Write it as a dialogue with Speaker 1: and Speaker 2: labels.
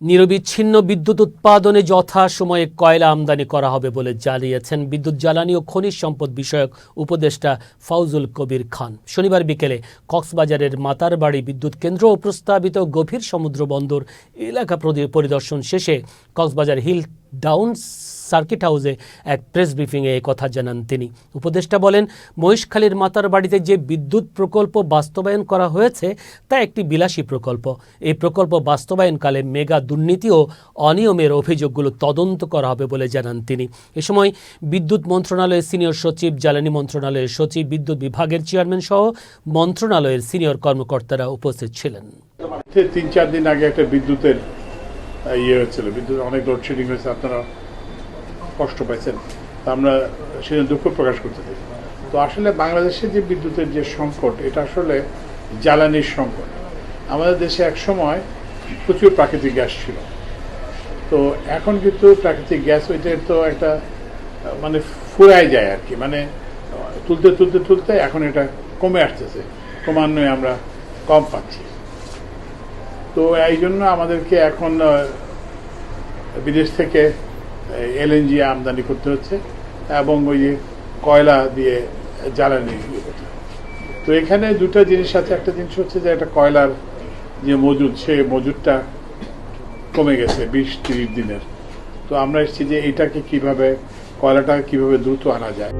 Speaker 1: নিরবিচ্ছিন্ন বিদ্যুৎ উৎপাদনে যথাসময়ে কয়লা আমদানি করা হবে বলে জানিয়েছেন বিদ্যুৎ জ্বালানি ও খনিজ সম্পদ বিষয়ক উপদেষ্টা ফাউজুল কবির খান। শনিবার বিকেলে কক্সবাজারের মাতারবাড়ি বিদ্যুৎ কেন্দ্র ও প্রস্তাবিত গভীর সমুদ্র বন্দর এলাকা প্রদি- পরিদর্শন শেষে কক্সবাজার হিল ডাউন সার্কিট হাউসে এক প্রেস ব্রিফিংয়ে কথা জানান তিনি। উপদেষ্টা বলেন মহিষখালীর মাতার বাড়িতে যে বিদ্যুৎ প্রকল্প বাস্তবায়ন করা হয়েছে, তা একটি বিলাসী প্রকল্প। এই প্রকল্প বাস্তবায়নকালে মেগা দুর্নীতি ও অনিয়মের অভিযোগগুলো তদন্ত করা হবে বলে জানান তিনি। এ সময় বিদ্যুৎ মন্ত্রণালয়ের সিনিয়র সচিব, জ্বালানি মন্ত্রণালয়ের সচিব, বিদ্যুৎ বিভাগের চেয়ারম্যান সহ মন্ত্রণালয়ের সিনিয়র কর্মকর্তারা উপস্থিত ছিলেন।
Speaker 2: তিন চার দিন আগে একটা বিদ্যুতের ইয়ে হয়েছিল বিদ্যুৎ অনেক লোডশেডিং হয়েছে, আপনারা কষ্ট পাইছেন। তা আমরা সেদিন দুঃখ প্রকাশ করতেছি। তো আসলে বাংলাদেশের যে বিদ্যুতের যে সংকট, এটা আসলে জ্বালানির সংকট। আমাদের দেশে এক সময় প্রচুর প্রাকৃতিক গ্যাস ছিল। তো এখন কিন্তু প্রাকৃতিক গ্যাস ওইটার তো একটা মানে ফুরায় যায় আর কি। মানে তুলতে তুলতে তুলতে এখন এটা কমে আসতেছে। ক্রমান্বয়ে আমরা কম পাচ্ছি। তো এই জন্য আমাদেরকে এখন বিদেশ থেকে এলএনজি আমদানি করতে হচ্ছে এবং ওই যে কয়লা দিয়ে জ্বালানি তো এখানে দুটো জিনিস আছে। একটা জিনিস হচ্ছে যে একটা কয়লার যে মজুদ, সে মজুদটা কমে গেছে বিশ তিরিশ দিনের। তো আমরা এসেছি যে এটাকে কীভাবে, কয়লাটাকে কীভাবে দ্রুত আনা যায়।